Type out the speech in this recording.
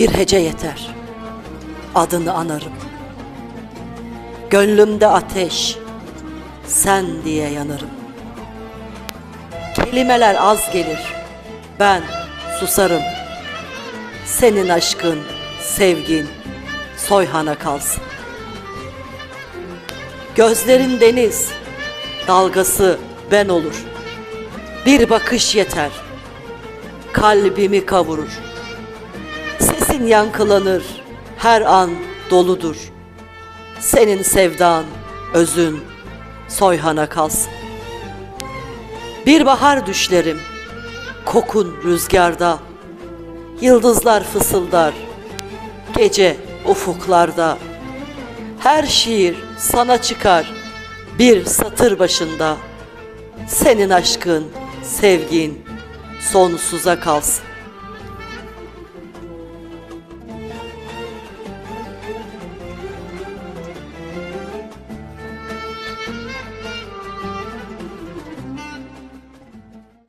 Bir hece yeter. Adını anarım. Gönlümde ateş, sen diye yanarım. Kelimeler az gelir, ben susarım. Senin aşkın, sevgin, soyhana kalsın. Gözlerin deniz, dalgası ben olur. Bir bakış yeter, kalbimi kavurur. Sesin yankılanır, her an doludur. Senin sevdan, özün, soyhana kalsın. Bir bahar düşlerim, kokun rüzgarda. Yıldızlar fısıldar, gece ufuklarda. Her şiir sana çıkar bir satır başında. Senin aşkın, sevgin sonsuza kalsın.